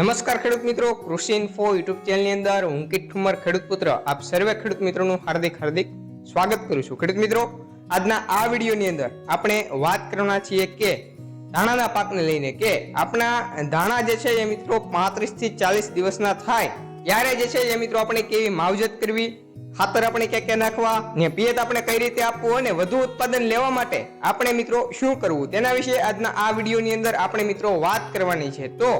નમસ્કાર ખેડૂત મિત્રો, કૃષિ ઇન્ફો યુટ્યુબ ચેનલની અંદર હું કિટ ઠુમર, ખેડૂત પુત્ર, આપ સર્વે ખેડૂત મિત્રોનું હાર્દિક હાર્દિક સ્વાગત કરું છું. ખેડૂત મિત્રો, આજના આ વિડીયોની અંદર આપણે વાત કરવાના છીએ કે ધાણાના પાકને લઈને કે આપણા ધાણા જે છે એ મિત્રો પાંત્રીસથી ચાલીસ દિવસના થાય, ત્યારે જે છે એ મિત્રો આપણે કેવી માવજત કરવી, ખાતર આપણે ક્યાં ક્યાં નાખવા, ને પિયત આપણે કઈ રીતે આપવું અને વધુ ઉત્પાદન લેવા માટે આપણે મિત્રો શું કરવું, તેના વિશે આજના આ વિડીયોની અંદર આપણે મિત્રો વાત કરવાની છે. તો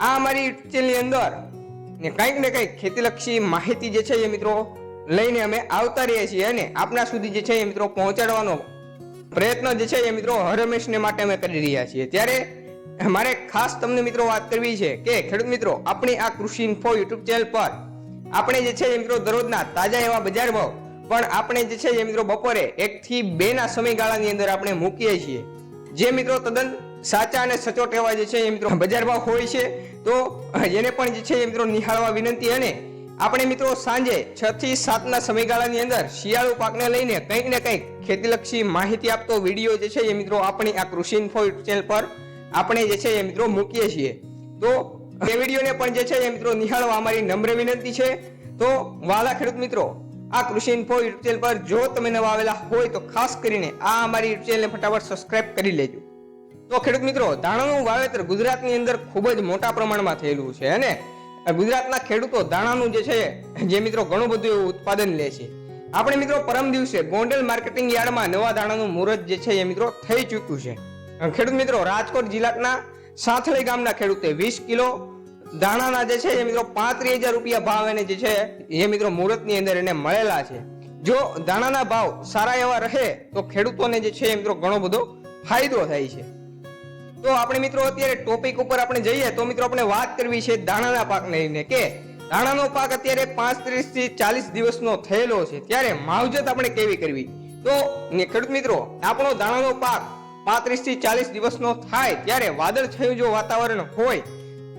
આ અમારી ચેનલની અંદર ને કંઈક ને કંઈક ખેતીલક્ષી માહિતી જે છે એ મિત્રો લઈને અમે આવતા રહીએ છીએ અને આપના સુધી જે છે એ મિત્રો પહોંચાડવાનો પ્રયત્ન જે છે એ મિત્રો હર હંમેશને માટે અમે કરી રહ્યા છીએ. ત્યારે મારે ખાસ તમને મિત્રો વાત કરવી છે કે ખેડૂત મિત્રો, આપણી આ કૃષિ ઇન્ફો યુટ્યુબ ચેનલ પર આપણે જે છે એ મિત્રો દરરોજના તાજા એવા બજાર ભાવ પણ આપણે જે છે એ મિત્રો બપોરે એક થી બે ના સમયગાળાની અંદર આપણે મૂકીએ છીએ. જે મિત્રો તદ્દન સાચા અને સચોટ એવા જે છે એ મિત્રો બજાર હોય છે. તો એને પણ જે છે એ મિત્રો નિહાળવા વિનંતી અને આપણે મિત્રો સાંજે છ થી સાતના સમયગાળાની અંદર શિયાળુ પાકને લઈને કંઈક ને કંઈક ખેતીલક્ષી માહિતી આપતો વીડિયો જે છે એ મિત્રો આપણી આ કૃષિ ઇન્ફો ચેનલ પર આપણે જે છે એ મિત્રો મૂકીએ છીએ. તો એ વિડીયોને પણ જે છે એ મિત્રો નિહાળવા અમારી નમ્ર વિનંતી છે. તો વાલા ખેડૂત મિત્રો, આ કૃષિ ઇન્ફો યુટ્યુબ ચેનલ પર જો તમે નવા આવેલા હોય તો ખાસ કરીને આ અમારી યુટ્યુબ ચેનલને ફટાફટ સબસ્ક્રાઇબ કરી લેજો. તો ખેડૂત મિત્રો, દાણાનું વાવેતર ગુજરાતની અંદર ખૂબ જ મોટા પ્રમાણમાં થયેલું છે અને ગુજરાતના ખેડૂતો દાણાનું જે છે, જે મિત્રો ઘણું બધું એવું ઉત્પાદન લે છે. આપણે મિત્રો પરમ દિવસે ગોંડલ માર્કેટિંગ યાર્ડમાં નવા દાણાનું મુહૂર્ત જે છે એ મિત્રો થઈ ચૂક્યું છે. ખેડૂત મિત્રો, રાજકોટ જિલ્લાના સાંથળી ગામના ખેડૂતે વીસ કિલો દાણાના જે છે એ મિત્રો પાંત્રીસ હજાર રૂપિયા ભાવ એને જે છે એ મિત્રો મુહૂર્તની અંદર એને મળેલા છે. જો દાણાના ભાવ સારા એવા રહે તો ખેડૂતોને જે છે એ મિત્રો ઘણો બધો ફાયદો થાય છે. તો આપણે મિત્રો અત્યારે ટોપિક ઉપર આપણે જઈએ તો મિત્રો આપણે વાત કરવી છે દાણાના પાકને લઈને કે દાણાનો પાક અત્યારે પાંત્રીસથી ચાલીસ દિવસનો થયેલો છે. ત્યારે માવજત આપણે કેવી કરવી? તો ખેડૂત મિત્રો આપણો દાણાનો પાક પાંત્રીસથી ચાલીસ દિવસનો થાય ત્યારે વાદળછાયું જો વાતાવરણ હોય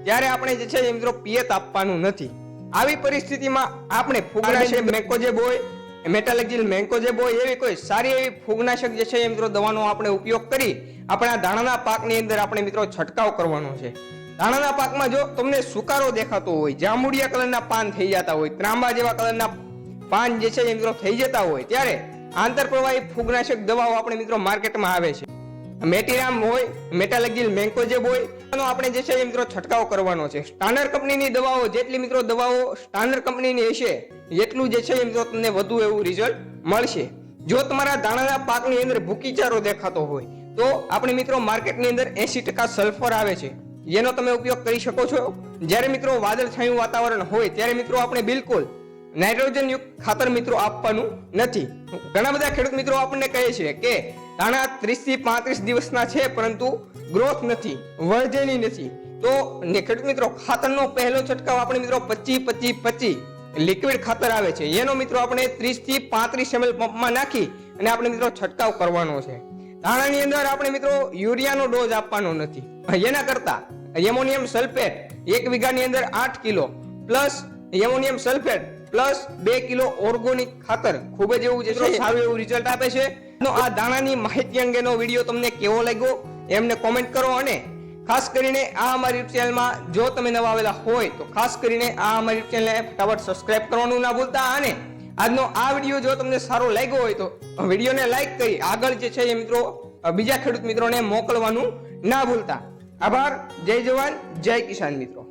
ત્યારે આપણે જે છે મિત્રો પિયત આપવાનું નથી. આવી પરિસ્થિતિમાં આપણે ફૂગનાશક મેકોજેબ હોય મેટાલેક્ઝિલ મેન્કોજેબ હોય એવી કોઈ સારી એવી ફૂગનાશક જે છે એ મિત્રો દવાનો આપણે ઉપયોગ કરી આપણા ધાણાના પાકની અંદર આપણે મિત્રો છંટકાવ કરવાનો છે. ધાણાના પાકમાં જો તમને સુકારો દેખાતો હોય, જાંબુડિયા કલરના પાન થઈ જતા હોય, ત્રાંબા જેવા કલરના પાન જે છે, એ મિત્રો થઈ જતા હોય, ત્યારે આંતરપ્રવાહી ફૂગનાશક દવાઓ આપણે મિત્રો માર્કેટમાં આવે છે. મેટીરામ હોય મેટાલેક્ઝિલ મેન્કોજેબ હોય આનો આપણે જે છે મિત્રો છંટકાવ કરવાનો છે. સ્ટાન્ડર્ડ કંપનીની દવાઓ, જેટલી મિત્રો દવાઓ સ્ટાન્ડર્ડ કંપનીની હશે, એટલું જે છે મિત્રો તમને વધુ એવું રિઝલ્ટ મળશે. જો તમારા દાણાના પાકની અંદર ભૂકીચારો દેખાતો હોય, તો આપણે મિત્રો માર્કેટની અંદર એસી ટકા સલ્ફર આવે છે. જેનો તમે ઉપયોગ કરી શકો છો. જ્યારે મિત્રો વાદળછાયું વાતાવરણ હોય, ત્યારે મિત્રો આપણે બિલકુલ નાઇટ્રોજન યુક્ત ખાતર મિત્રો આપવાનું નથી. ઘણા બધા ખેડૂત મિત્રો આપણને કહે છે કે, દાણા ત્રીસથી પાંત્રીસ દિવસના છે, પરંતુ ગ્રોથ નથી વર્ધેની નથી. તો ખેડૂત મિત્રો ખાતરનો પહેલો છંટકાવ આપણે મિત્રો પચી પચી પચી લિક્વિડ ખાતર આવે છે. એનો મિત્રો આપણે ત્રીસથી પાંત્રીસ એમએલ પંપમાં નાખી અને આપણે મિત્રો છંટકાવ કરવાનો છે. દાણાની અંદર આપણે મિત્રો યુરિયાનો ડોઝ આપવાનો નથી. એના કરતા એમોનિયમ સલ્ફેટ એક વીઘાની અંદર આઠ kilo plus ammonium sulphate plus બે કિલો ઓર્ગોનિક ખાતર. ખૂબ જ એવું છે સારું એવું રિઝલ્ટ આપે છે. આ દાણાની માહિતી અંગેનો વીડિયો તમને કેવો લાગ્યો? એમને કોમેન્ટ કરો અને ખાસ કરીને આ અમારી ચેનલમાં જો તમે નવા આવેલા હોય તો ખાસ કરીને આ અમારી ચેનલને ફટાફટ સબસ્ક્રાઇબ કરવાનું ના ભૂલતા અને આજનો આ વીડિયો જો તમને સારો લાગ્યો હોય તો વિડીયોને લાઈક કરી આગળ જે છે એ મિત્રો બીજા ખેડૂત મિત્રોને મોકલવાનું ના ભૂલતા. આભાર, જય જવાન, જય કિસાન મિત્રો.